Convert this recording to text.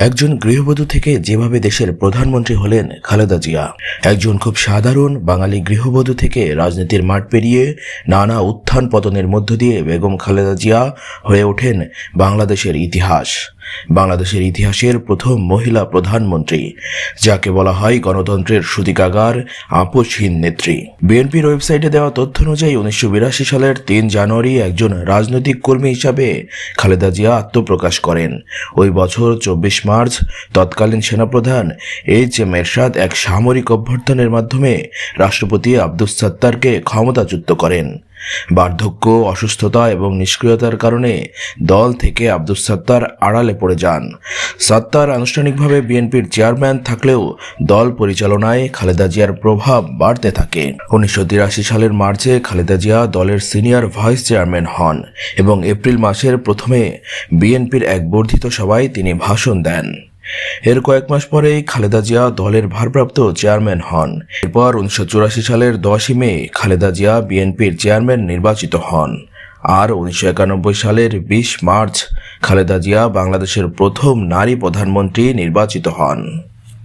একজন গৃহবধূ থেকে যেভাবে দেশের প্রধানমন্ত্রী হলেন খালেদা জিয়া, একজন খুব সাধারণ বাঙালি গৃহবধূ থেকে রাজনীতির মাঠ পেরিয়ে নানা উত্থান পতনের মধ্য দিয়ে বেগম খালেদা জিয়া হয়ে ওঠেন বাংলাদেশের ইতিহাস। বাংলাদেশের ইতিহাসের প্রথম মহিলা প্রধানমন্ত্রী, যাকে বলা হয় গণতন্ত্রের সূতিকাগার, আপোষহীন নেত্রী। বিএনপির ওয়েবসাইটে দেওয়া তথ্য অনুযায়ী উনিশশো বিরাশি সালের তিন জানুয়ারি একজন রাজনৈতিক কর্মী হিসাবে খালেদা জিয়া আত্মপ্রকাশ করেন। ওই বছর চব্বিশ মার্চ তৎকালীন সেনাপ্রধান এইচ এম এরশাদ এক সামরিক অভ্যর্থনের মাধ্যমে রাষ্ট্রপতি আব্দুস সাত্তারকে ক্ষমতাচ্যুত করেন। বার্ধক্য, অসুস্থতা এবং নিষ্ক্রিয়তার কারণে দল থেকে আব্দুস সাত্তার আড়ালে পড়ে যান। সাত্তার আনুষ্ঠানিকভাবে বিএনপির চেয়ারম্যান থাকলেও দল পরিচালনায় খালেদা জিয়ার প্রভাব বাড়তে থাকে। উনিশশো তিরাশি সালের মার্চে খালেদা জিয়া দলের সিনিয়র ভাইস চেয়ারম্যান হন এবং এপ্রিল মাসের প্রথমে বিএনপির এক বর্ধিত সভায় তিনি ভাষণ দেন। এর কয়েক মাস পরেই খালেদা জিয়া দলের ভারপ্রাপ্ত চেয়ারম্যান হন। এরপর উনিশশো চুরাশি সালের দশই মে খালেদা জিয়া বিএনপির চেয়ারম্যান নির্বাচিত হন। আর উনিশশো একানব্বই সালের বিশ মার্চ খালেদা জিয়া বাংলাদেশের প্রথম নারী প্রধানমন্ত্রী নির্বাচিত হন।